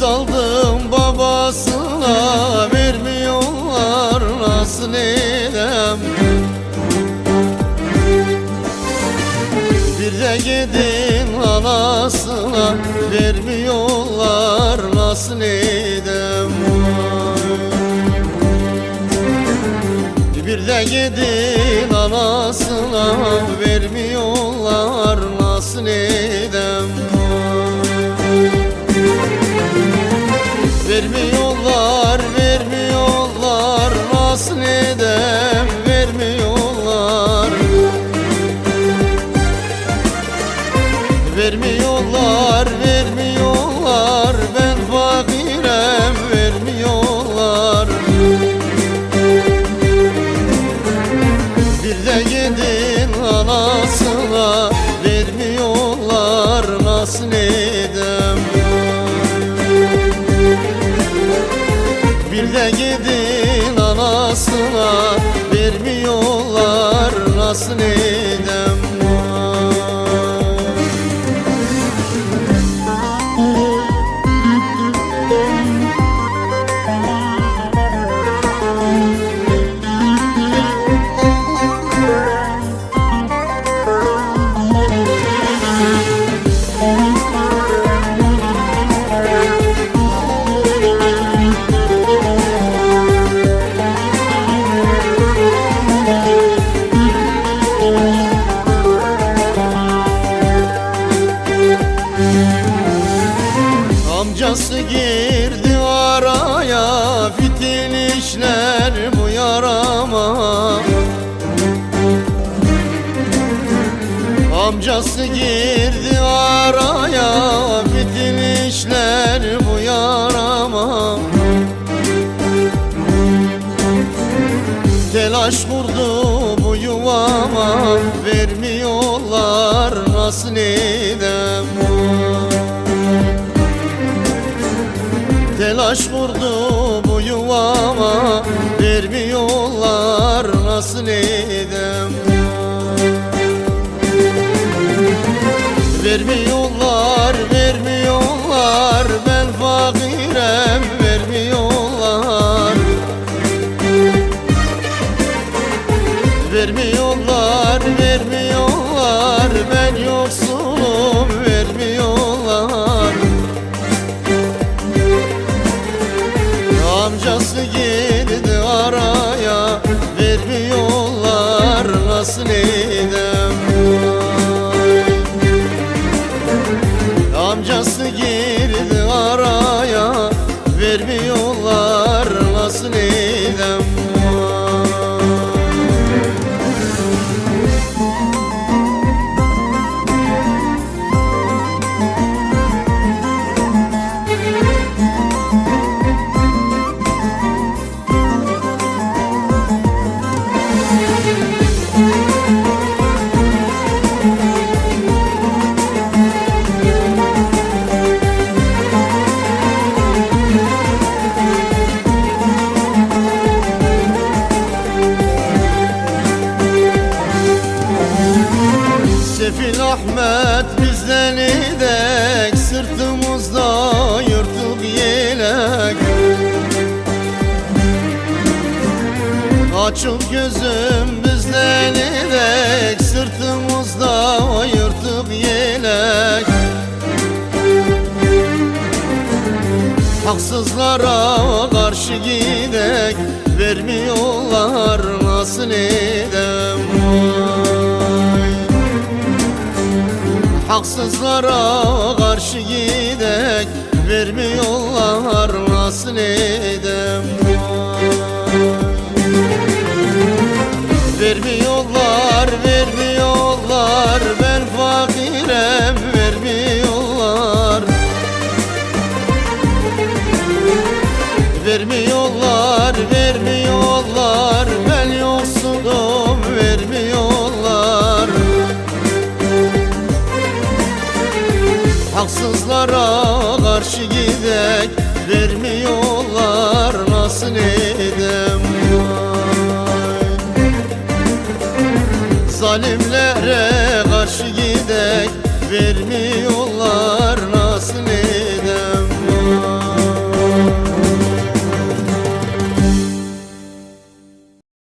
saldım babasına Vermiyorlar nasıl edem? Bir de gidin anasına Vermiyorlar nasıl edem? Bir de gidin anasına Vermiyorlar nasıl edem Vermiyorlar, vermiyorlar. Nasıl edem, vermiyorlar. Vermiyorlar, vermiyorlar. Ben fakirem, vermiyorlar. Bir de gidin anasına. Vermiyorlar, nasıl edem Bir de gidin anasına? Vermiyorlar nasıl edem Fitil işler bu yarama. Amcası girdi araya Fitil işler bu yarama. Telaş kurdu bu yuvama Vermiyorlar nasıl edem Telaş kurdu yuvama Vermiyorlar nasıl edem? Vermiyorlar, vermiyorlar Ben fakirem, Sefil Ahmet bizden idek Sırtımızda yırtık yelek. Açık gözüm bizden idek Sırtımızda yırtık yelek. Haksızlara karşı gidek Vermiyorlar nasıl edem? vay Haksızlara karşı gidek Vermiyorlar nasıl edem Vermiyorlar, vermiyorlar Ben fakirem, vermiyorlar. Vermiyorlar, vermiyorlar Ben Haksızlara